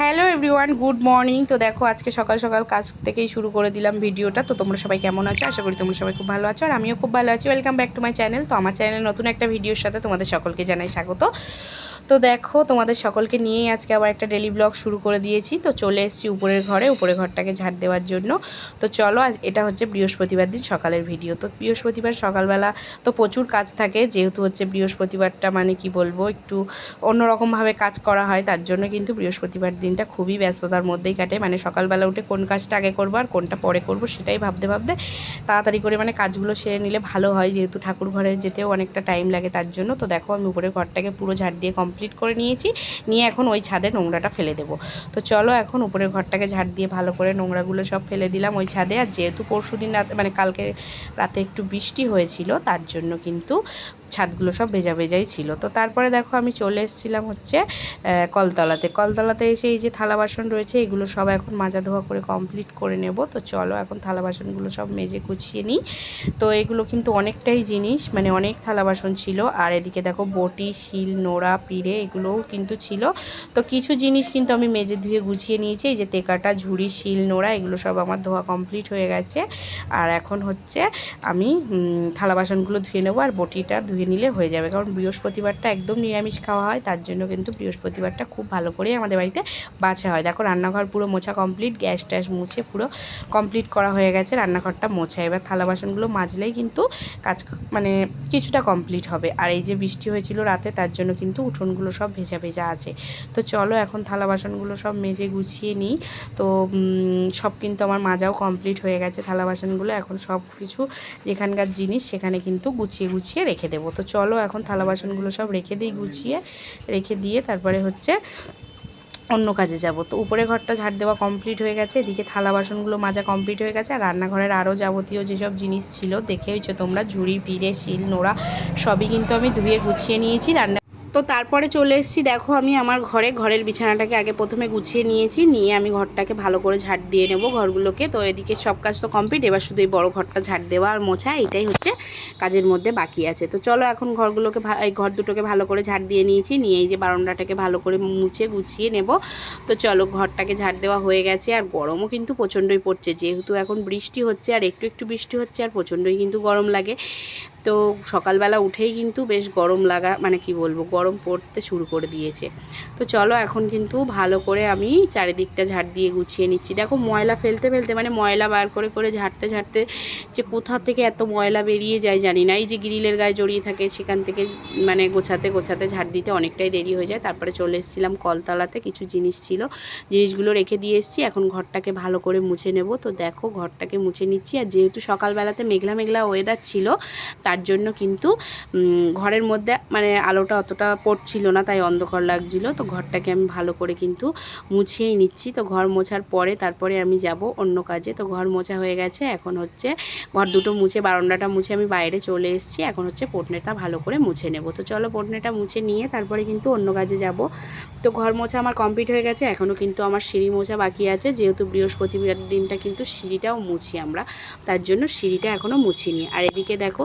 Hello everyone, good morning. তো দেখো, আজকে সকাল সকাল কাজ থেকেই শুরু করে দিলাম ভিডিওটা। তো তোমরা সবাই কেমন আছো? আশা করি তোমরা সবাই খুব ভালো আছো। আর আমিও খুব ভালো আছি। Welcome back to my channel তো আমার চ্যানেলে নতুন একটা ভিডিওর সাথে তোমাদের সকলকে জানাই স্বাগত। তো দেখো, তোমাদের সকলকে নিয়েই আজকে আবার একটা ডেলি ব্লগ শুরু করে দিয়েছি। তো চলে এসেছি উপরের ঘরে, উপরের ঘরটাকে ঝাড় দেওয়ার জন্য। তো চলো, আজ এটা হচ্ছে বৃহস্পতিবার দিন সকালের ভিডিও তো বৃহস্পতিবার সকালবেলা তো প্রচুর কাজ থাকে, যেহেতু হচ্ছে বৃহস্পতিবারটা মানে কি বলব, একটু অন্যরকমভাবে কাজ করা হয়, তার জন্য কিন্তু বৃহস্পতিবার দিনটা খুবই ব্যস্ততার মধ্যেই কাটে। মানে সকালবেলা উঠে কোন কাজটা আগে করব আর কোনটা পরে করব সেটাই ভাবতে ভাবতে তাড়াতাড়ি করে মানে কাজগুলো সেরে নিলে ভালো হয়, যেহেতু ঠাকুর ঘরে যেতেও অনেকটা টাইম লাগে তার জন্য। তো দেখো, আমি উপরের ঘরটাকে পুরো ঝাড় দিয়ে কমপ্লিট করে নিয়েছি। নিয়ে এখন ওই ছাদে নোংরাটা ফেলে দেবো। তো চলো এখন উপরের ঘরটাকে ঝাড় দিয়ে ভালো করে নোংরাগুলো সব ফেলে দিলাম ওই ছাদে। আর যেহেতু পরশু দিন রাতে মানে কালকে রাতে একটু বৃষ্টি হয়েছিল, তার জন্য কিন্তু ছাদগুলো সব ভেজা ভেজাই ছিল। তো তারপরে দেখো আমি চলে এসেছিলাম হচ্ছে কলতলাতে। কলতলাতে এসে এই যে থালা বাসন রয়েছে, এগুলো সব এখন মাজা ধোয়া করে কমপ্লিট করে নেব। তো চলো এখন থালা বাসনগুলো সব মেজে গুছিয়ে নিই। তো এগুলো কিন্তু অনেকটাই জিনিস মানে অনেক থালা বাসন ছিল। আর এদিকে দেখো বটি, শিল, নোড়া, পিড়ে এগুলোও কিন্তু ছিল। তো কিছু জিনিস কিন্তু আমি মেজে ধুয়ে গুছিয়ে নিয়েছি। এই যে তেকাটা ঝুড়ি, শিল, নোড়া, এগুলো সব আমার ধোয়া কমপ্লিট হয়ে গেছে। আর এখন হচ্ছে আমি থালা বাসনগুলো ধুয়ে নেব। আর বটিটা ধুয়ে নিলে হয়ে যাবে। কারণ বৃহস্পতিবারটা একদম নিরামিষ খাওয়া হয়, তার জন্য কিন্তু বৃহস্পতিবারটা খুব ভালো করেই আমাদের বাড়িতে বাছা হয়। দেখো, রান্নাঘর পুরো মোছা কমপ্লিট গ্যাস ট্যাস মুছে পুরো কমপ্লিট করা হয়ে গেছে, রান্নাঘরটা মোছা। এবার থালা বাসনগুলো মাজলেই কিন্তু কাজ মানে কিছুটা কমপ্লিট হবে। আর এই যে বৃষ্টি হয়েছিল রাতে, তার জন্য কিন্তু উঠোনগুলো সব ভেজা ভেজা আছে। তো চলো, এখন থালা বাসনগুলো সব মেজে গুছিয়ে নিই। তো সব কিন্তু আমার মাজাও কমপ্লিট হয়ে গেছে, থালা বাসনগুলো। এখন সব কিছু যেখানকার জিনিস, সেখানে কিন্তু গুছিয়ে গুছিয়ে রেখে দেবো। তো চলো এখন থালা বাসনগুলো সব রেখে দিই, গুছিয়ে রেখে দিয়ে তারপরে হচ্ছে অন্য কাজে যাব। তো উপরে ঘরটা ঝাড় দেওয়া কমপ্লিট হয়ে গেছে, এদিকে থালা বাসনগুলো মাজা কমপ্লিট হয়ে গেছে, আর রান্নাঘরের আরও যাবতীয় যেসব জিনিস ছিল, দেখেইছো তোমরা, ঝুড়ি পিড়ে শিল, নোড়া, সবই কিন্তু আমি ধুয়ে গুছিয়ে নিয়েছি, রান্না তো তারপরে চলে এসেছি, দেখো আমি আমার ঘরে, ঘরের বিছানাটাকে আগে প্রথমে গুছিয়ে নিয়েছি, নিয়ে আমি ঘরটাকে ভালো করে ঝাড় দিয়ে নেব ঘরগুলোকে। তো এদিকে সব কাজ তো কমপ্লিট এবার শুধু এই বড় ঘরটা ঝাড় দেওয়া আর মোছা এটাই হচ্ছে কাজের মধ্যে বাকি আছে। তো চলো এখন ঘরগুলোকে এই ঘর দুটোকে ভালো করে ঝাড় দিয়ে নিয়েছি, নিয়ে এই যে বারান্দাটাকে ভালো করে মুছে গুছিয়ে নেব। তো চলো ঘরটাকে ঝাড় দেওয়া হয়ে গেছে, আর গরমও কিন্তু প্রচণ্ডই পড়ছে, যেহেতু এখন বৃষ্টি হচ্ছে, আর একটু একটু বৃষ্টি হচ্ছে, আর প্রচণ্ডই কিন্তু গরম লাগে। তো সকালবেলা উঠেই কিন্তু বেশ গরম লাগা মানে কি বলব, গরম পড়তে শুরু করে দিয়েছে। তো চলো এখন কিন্তু ভালো করে আমি চারিদিকটা ঝাড় দিয়ে গুছিয়ে নিচ্ছি। দেখো ময়লা ফেলতে ফেলতে মানে ময়লা বার করে করে ঝাড়তে ঝাড়তে যে কোথা থেকে এত ময়লা বেরিয়ে যায় জানি না। এই যে গ্রিলের গায়ে জড়িয়ে থাকে সেখান থেকে মানে গোছাতে গোছাতে ঝাড় দিতে অনেকটাই দেরি হয়ে যায়। তারপরে চলে এসেছিলাম কলতলাতে, কিছু জিনিস ছিল, জিনিসগুলো রেখে দিয়ে এসেছি। এখন ঘরটাকে ভালো করে মুছে নেব। তো দেখো ঘরটাকে মুছে নিচ্ছি। আর যেহেতু সকালবেলাতে মেঘলা মেঘলা ওয়েদার ছিল, তার জন্য কিন্তু ঘরের মধ্যে মানে আলোটা অতটা পড়ছিল না, তাই অন্ধকার লাগছিল। তো ঘরটাকে আমি ভালো করে কিন্তু মুছিয়েই নিচ্ছি। তো ঘর মোছার পরে তারপরে আমি যাব অন্য কাজে। তো ঘর মোছা হয়ে গেছে। এখন হচ্ছে ঘর দুটো মুছে, বারান্দাটা মুছে আমি বাইরে চলে এসেছি। এখন হচ্ছে পটনেটা ভালো করে মুছে নেব। তো চলো পটনেটা মুছে নিয়ে তারপরে কিন্তু অন্য কাজে যাব। তো ঘর মোছা আমার কমপ্লিট হয়ে গেছে। এখনও কিন্তু আমার সিঁড়ি মোছা বাকি আছে। যেহেতু বৃহস্পতিবার দিনটা কিন্তু সিঁড়িটাও মুছি আমরা। তার জন্য সিঁড়িটা এখনও মুছিনি। আর এদিকে দেখো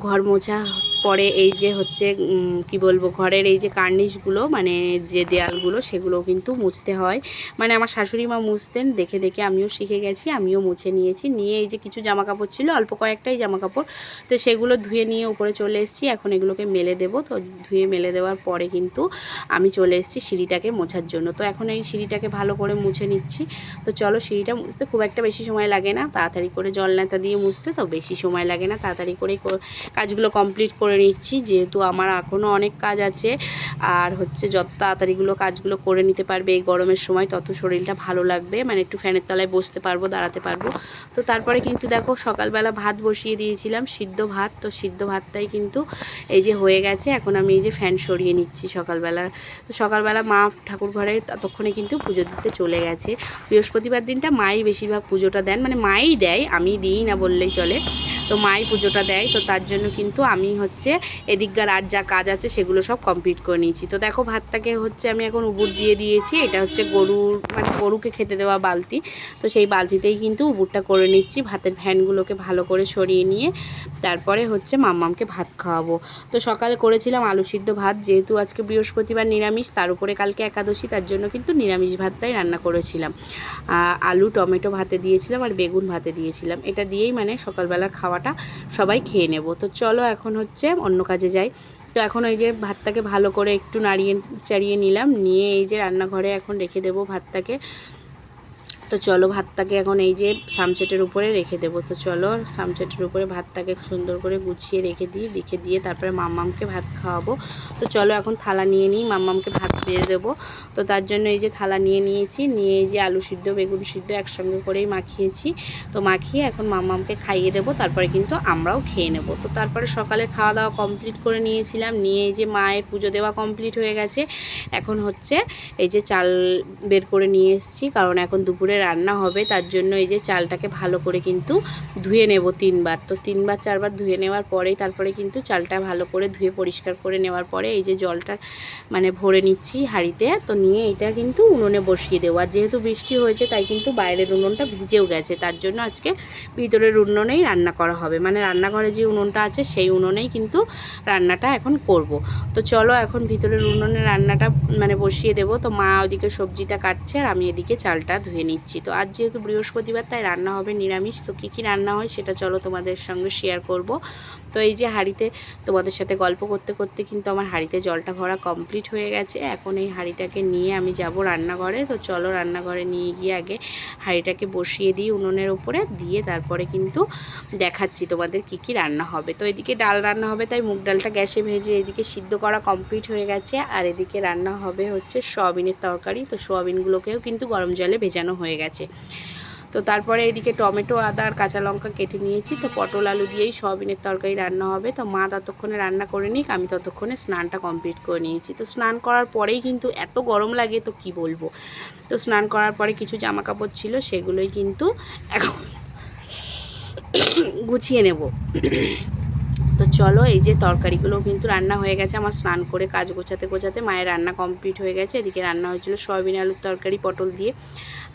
ঘর মোছা পরে এই যে হচ্ছে কি বলব, ঘরের এই যে কার্নিশগুলো মানে যে দেয়ালগুলো সেগুলো কিন্তু মুছতে হয়। মানে আমার শাশুড়ি মা মুছতেন, দেখে দেখে আমিও শিখে গেছি, আমিও মুছে নিয়েছি। নিয়ে এই যে কিছু জামা কাপড় ছিল, অল্প কয়েকটাই জামা কাপড় তো সেগুলো ধুয়ে নিয়ে উপরে চলে এসেছি। এখন এগুলোকে মেলে দেবো, তো ধুয়ে মেলে দেওয়ার পরে কিন্তু আমি চলে এসেছি সিঁড়িটাকে মোছার জন্য। তো এখন এই সিঁড়িটাকে ভালো করে মুছে নিচ্ছি। তো চলো সিঁড়িটা মুছতে খুব একটা বেশি সময় লাগে না। তাড়াতাড়ি করে জল নেতা দিয়ে মুছতে তো বেশি সময় লাগে না। তাড়াতাড়ি কর- কাজগুলো কমপ্লিট করে নিচ্ছি, যেহেতু আমার এখনও অনেক কাজ আছে। আর হচ্ছে যত তাড়াতাড়িগুলো কাজগুলো করে নিতে পারবে এই গরমের সময়, তত শরীরটা ভালো লাগবে। মানে একটু ফ্যানের তলায় বসতে পারব, দাঁড়াতে পারব। তো তারপরে কিন্তু দেখো, সকালবেলা ভাত বসিয়ে দিয়েছিলাম, সিদ্ধ ভাত। তো সিদ্ধ ভাতটাই কিন্তু এই যে হয়ে গেছে, এখন আমি এই যে ফ্যান সরিয়ে নিচ্ছি সকালবেলা। তো সকালবেলা মা ঠাকুর ঘরে ততক্ষণে কিন্তু পুজো দিতে চলে গেছে। বৃহস্পতিবার দিনটা মাই বেশিরভাগ পুজোটা দেন মানে মাই দেয়, আমি দিই না বললেই চলে। তো মাই পুজোটা দেয়, তো তার জন্য কিন্তু আমি হচ্ছে এদিককার আর যা কাজ আছে সেগুলো সব কমপ্লিট করে নিয়েছি। তো দেখো ভাতটাকে হচ্ছে আমি এখন উবুর দিয়ে দিয়েছি। এটা হচ্ছে গরুর মানে গরুকে খেতে দেওয়া বালতি। তো সেই বালতিতেই কিন্তু উবুরটা করে নিচ্ছি ভাতের ভ্যানগুলোকে ভালো করে সরিয়ে নিয়ে তারপরে হচ্ছে মাম্মামকে ভাত খাওয়াবো। তো সকালে করেছিলাম আলু সিদ্ধ ভাত, যেহেতু আজকে বৃহস্পতিবার নিরামিষ, তার উপরে কালকে একাদশী, তার জন্য কিন্তু নিরামিষ ভাতটাই রান্না করেছিলাম। আলু, টমেটো ভাতে দিয়েছিলাম আর বেগুন ভাতে দিয়েছিলাম। এটা দিয়েই মানে সকালবেলার খাওয়াটা সবাই খেয়ে নেব। তো চলো এখন হচ্ছে অন্য কাজে যাই। তো এখন ওই যে ভাতটাকে ভালো করে একটু নাড়িয়ে, চাড়িয়ে নিলাম। নিয়ে এই যে রান্নাঘরে এখন রেখে দেবো ভাতটাকে। তো চলো ভাতটাকে এখন এই যে সামচেটের উপরে রেখে দেবো। তো চলো সামচেটের উপরে ভাতটাকে সুন্দর করে গুছিয়ে রেখে দিই, রেখে দিয়ে তারপরে মাম্মামকে ভাত খাওয়াবো। তো চলো এখন থালা নিয়ে নিই, মাম্মামকে ভাত দিয়ে দেবো। তো তার জন্য এই যে থালা নিয়ে নিয়েছি, নিয়ে এই যে আলু সিদ্ধ, বেগুন সিদ্ধ একসঙ্গে করেই মাখিয়েছি। তো মাখিয়ে এখন মাম্মামকে খাইয়ে দেবো, তারপরে কিন্তু আমরাও খেয়ে নেব। তো তারপরে সকালে খাওয়া দাওয়া কমপ্লিট করে নিয়েছিলাম, নিয়ে এই যে মায়ের পুজো দেওয়া কমপ্লিট হয়ে গেছে। এখন হচ্ছে এই যে চাল বের করে নিয়ে এসেছি, কারণ এখন দুপুরে রান্না হবে, তার জন্য এই যে চালটাকে ভালো করে কিন্তু ধুয়ে নেব তিনবার। তো তিনবার, চারবার ধুয়ে নেওয়ার পরেই তারপরে কিন্তু চালটা ভালো করে ধুয়ে পরিষ্কার করে নেওয়ার পরে এই যে জলটা মানে ভরে নিচ্ছি হাঁড়িতে, তো নিয়ে এটা কিন্তু উনুনে বসিয়ে দেবো। আর যেহেতু বৃষ্টি হয়েছে, তাই কিন্তু বাইরের উনুনটা ভিজেও গেছে, তার জন্য আজকে ভিতরের উনুনেই রান্না করা হবে। মানে রান্নাঘরে যে উনুনটা আছে, সেই উনুনেই কিন্তু রান্নাটা এখন করব। তো চলো এখন ভিতরের উনুনে রান্নাটা মানে বসিয়ে দেবো। তো মা ওদিকে সবজিটা কাটছে, আর আমি এদিকে চালটা ধুয়ে নিচ্ছি। তো আজ যেহেতু বৃহস্পতিবার, তাই রান্না হবে নিরামিষ। তো কী কী রান্না হয় সেটা চলো তোমাদের সঙ্গে শেয়ার করব। তো এই যে হাঁড়িতে তোমাদের সাথে গল্প করতে করতে কিন্তু আমার হাঁড়িতে জলটা ভরা কমপ্লিট হয়ে গেছে। এখন এই হাঁড়িটাকে নিয়ে আমি যাব রান্নাঘরে। তো চলো রান্নাঘরে নিয়ে গিয়ে আগে হাঁড়িটাকে বসিয়ে দিই উনুনের উপরে দিয়ে তারপরে কিন্তু দেখাচ্ছি তোমাদের কি কি রান্না হবে। তো এদিকে ডাল রান্না হবে, তাই মুগ ডালটা গ্যাসে ভেজে এদিকে সিদ্ধ করা কমপ্লিট হয়ে গেছে। আর এদিকে রান্না হবে হচ্ছে সোয়াবিনের তরকারি। তো সোয়াবিনগুলোকেও কিন্তু গরম জলে ভেজানো হয়ে গেছে। তো তারপরে এদিকে টমেটো, আদা আর কাঁচা লঙ্কা কেটে নিয়েছি। তো পটল, আলু দিয়েই সয়াবিনের তরকারি রান্না হবে। তো মা ততক্ষণে রান্না করে নিক, আমি ততক্ষণে স্নানটা কমপ্লিট করে নিয়েছি। তো স্নান করার পরেই কিন্তু এত গরম লাগে, তো কি বলব? তো স্নান করার পরে কিছু জামা কাপড় ছিল, সেগুলোই কিন্তু এখন গুছিয়ে নেব। চলো, এই যে তরকারিগুলো কিন্তু রান্না হয়ে গেছে, আমার স্নান করে কাজ গোছাতে গোছাতে মায়ের রান্না কমপ্লিট হয়ে গেছে। এদিকে রান্না হয়েছিল সয়াবিন আলুর তরকারি, পটল দিয়ে,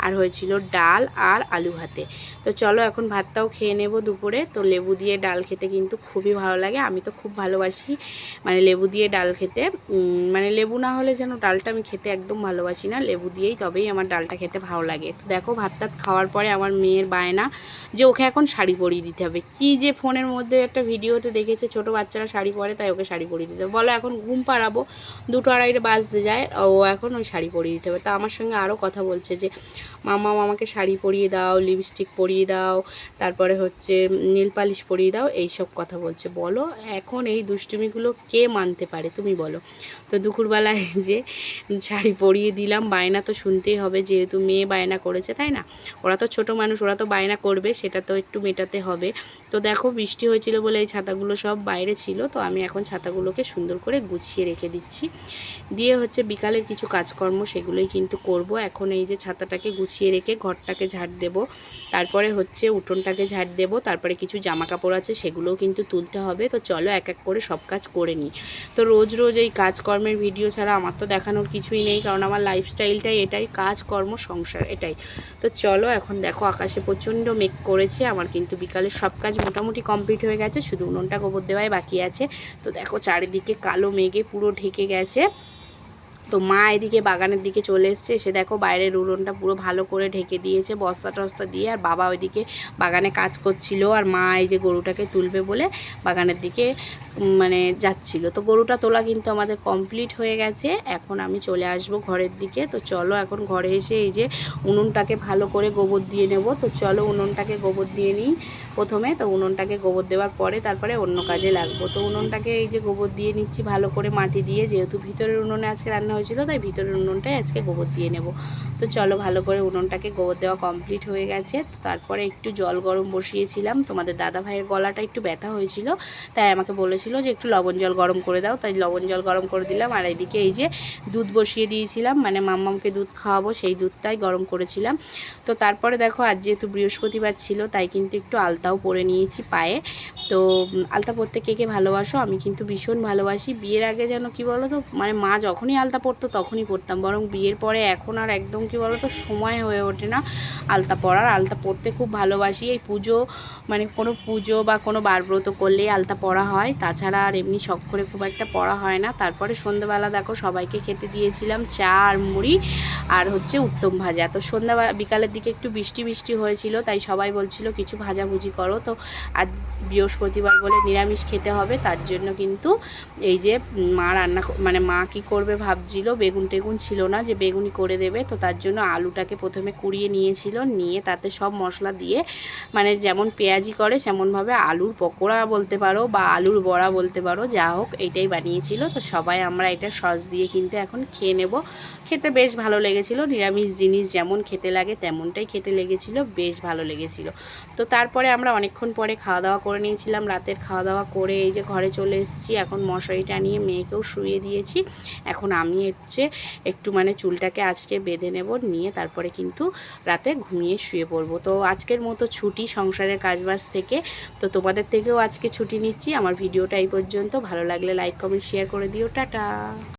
আর হয়েছিল ডাল আর আলু ভাতে। তো চলো, এখন ভাতটাও খেয়ে নেব দুপুরে। তো লেবু দিয়ে ডাল খেতে কিন্তু খুবই ভালো লাগে। আমি তো খুব ভালোবাসি মানে লেবু দিয়ে ডাল খেতে। মানে লেবু না হলে যেন ডালটা আমি খেতে একদম ভালোবাসি না। লেবু দিয়েই তবেই আমার ডালটা খেতে ভালো লাগে। তো দেখো ভাত টাত খাওয়ার পরে আমার মেয়ের বায়না যে ওকে এখন শাড়ি পরিয়ে দিতে হবে। কি যে ফোনের মধ্যে একটা ভিডিওতে দেখেছে ছোট বাচ্চারা শাড়ি পরে, তাই ওকে শাড়ি পরিয়ে দিতে বলো, এখন ঘুম পাড়াবো। দুটো আড়াইটা বাজতে যায়, ও এখন ওই শাড়ি পরিয়ে দিতে হবে। তা আমার সঙ্গে আরও কথা বলছে যে মামা আমাকে শাড়ি পরিয়ে দাও লিপস্টিক পরিয়ে দাও, তারপরে হচ্ছে নীল পালিশ পরিয়ে দাও এই সব কথা বলছে। বলো, এখন এই দুষ্টুমিগুলো কে মানতে পারে? তুমি বলো। তো দুপুরবেলায় যে শাড়ি পরিয়ে দিলাম, বায়না তো শুনতেই হবে, যেহেতু মেয়ে বায়না করেছে, তাই না? ওরা তো ছোট মানুষ, ওরা তো বায়না করবে, সেটা তো একটু মেটাতে হবে। তো দেখো, বৃষ্টি হয়েছিল বলে এই ছাতাগুলো সব বাইরে ছিল, তো আমি এখন ছাতাগুলোকে সুন্দর করে গুছিয়ে রেখে দিচ্ছি। দিয়ে হচ্ছে বিকালের কিছু কাজকর্ম, সেগুলোই কিন্তু করব। এখন এই যে ছাতাটাকে গুছিয়ে রেখে ঘরটাকে ঝাড় দেব। তারপরে হচ্ছে উঠোনটাকে ঝাড় দেব। তারপরে কিছু জামা কাপড় আছে, সেগুলোও কিন্তু তুলতে হবে। তো চলো এক এক করে সব কাজ করে নিই। তো রোজ রোজ এই কাজকর্মের ভিডিও ছাড়া আমার তো দেখানোর কিছুই নেই, কারণ আমার লাইফস্টাইলটাই এটাই, কাজকর্ম, সংসার এটাই। তো চলো এখন দেখো আকাশে প্রচণ্ড মেঘ করেছে, আমার কিন্তু বিকালে সব কাজ মোটামুটি কমপ্লিট হয়ে গেছে, শুধু উনুনটা গোবর দেওয়াই বাকি আছে। তো দেখো চারিদিকে কালো মেঘে পুরো ঢেকে গেছে। তো মা এদিকে বাগানের দিকে চলে এসছে, এসে দেখো বাইরের উড়নটা পুরো ভালো করে ঢেকে দিয়েছে, বস্তা টস্তা দিয়ে, আর বাবা ওইদিকে বাগানে কাজ করছিল, আর মা এই যে গরুটাকে তুলবে বলে বাগানের দিকে মানে যাচ্ছিল। তো গরুটা তোলা কিন্তু আমাদের কমপ্লিট হয়ে গেছে, এখন আমি চলে আসব ঘরের দিকে। তো চলো এখন ঘরে এসে এই যে উনুনটাকে ভালো করে গোবর দিয়ে নেব। তো চলো উনুনটাকে গোবর দিয়ে নিই। প্রথমে, তো উনুনটাকে গোবর দেওয়ার পরে তারপরে অন্য কাজে লাগবো। তো উনুনটাকে এই যে গোবর দিয়ে নিচ্ছি ভালো করে মাটি দিয়ে, যেহেতু ভিতরের উনুনে আজকে রান্না হয়েছিল, তাই ভিতরের উনুনটাই আজকে গোবর দিয়ে নেব। তো চলো ভালো করে উনুনটাকে গোবর দেওয়া কমপ্লিট হয়ে গেছে। তারপরে একটু জল গরম বসিয়েছিলাম। তোমাদের দাদা ভাইয়ের গলাটা একটু ব্যথা হয়েছিল, তাই আমাকে বলেছিল যে একটু লবণ জল গরম করে দাও। তাই লবণ জল গরম করে দিলাম। আর এদিকে এই যে দুধ বসিয়ে দিয়েছিলাম মানে মাম্মামকে দুধ খাওয়াবো, সেই দুধটাই গরম করেছিলাম। তো তারপরে দেখো, আজ যেহেতু বৃহস্পতিবার ছিল, তাই কিন্তু একটু আলতা আলতাও পরে নিয়েছি পায়ে। তো আলতা পরতে কে কে ভালোবাসো? আমি কিন্তু ভীষণ ভালোবাসি। বিয়ের আগে যেন কি বলো তো মানে মা যখনই আলতা পরতো তখনই পরতাম। বরং বিয়ের পরে এখন আর একদম কি বলো তো সময় হয়ে ওঠে না আলতা পরার। আলতা পরতে খুব ভালোবাসি। এই পুজো মানে কোনো পুজো বা কোনো বারব্রত করলেই আলতা পরা হয়। তাছাড়া আর এমনি শখ করে খুব একটা পরা হয় না। তারপরে সন্ধ্যাবেলা দেখো, সবাইকে খেতে দিয়েছিলাম চা আর মুড়ি আর হচ্ছে উত্তম ভাজা। তো সন্ধ্যাবেলা, বিকালের দিকে একটু বৃষ্টি বৃষ্টি হয়েছিল, তাই সবাই বলছিল কিছু ভাজাভুজি করো। তো আজ বৃহস্পতিবার বলে নিরামিষ খেতে হবে, তার জন্য কিন্তু এই যে মা রান্না মানে মা কি করবে ভাবছিল, বেগুন টেগুন ছিল না যে বেগুনি করে দেবে, তো তার জন্য আলুটাকে প্রথমে কুড়িয়ে নিয়েছিল, নিয়ে তাতে সব মশলা দিয়ে মানে যেমন পেঁয়াজি করে সেমনভাবে আলুর পকোড়া বলতে পারো বা আলুর বড়া বলতে পারো, যা হোক এইটাই বানিয়েছিল। তো সবাই আমরা এটা সস দিয়ে কিন্তু এখন খেয়ে নেব। খেতে বেশ ভালো লেগেছিল। নিরামিষ জিনিস যেমন খেতে লাগে তেমনটাই খেতে লেগেছিল, বেশ ভালো লেগেছিল। তো তারপরে আমরা অনেকক্ষণ পরে খাওয়া দাওয়া করে নিয়েছিলাম, রাতের খাওয়া দাওয়া করে এই যে ঘরে চলে এসেছি। এখন মশারিটা নিয়ে মেয়েকেও শুয়ে দিয়েছি। এখন আমি হচ্ছে একটু মানে চুলটাকে আজকে বেঁধে নেব, নিয়ে তারপরে কিন্তু রাতে ঘুমিয়ে শুয়ে পড়ব। তো আজকের মতো ছুটি সংসারের কাজবাজ থেকে। তো তোমাদের থেকেও আজকে ছুটি নিচ্ছি। আমার ভিডিওটা এই পর্যন্ত। ভালো লাগলে লাইক কমেন্ট শেয়ার করে দিও। টাটা!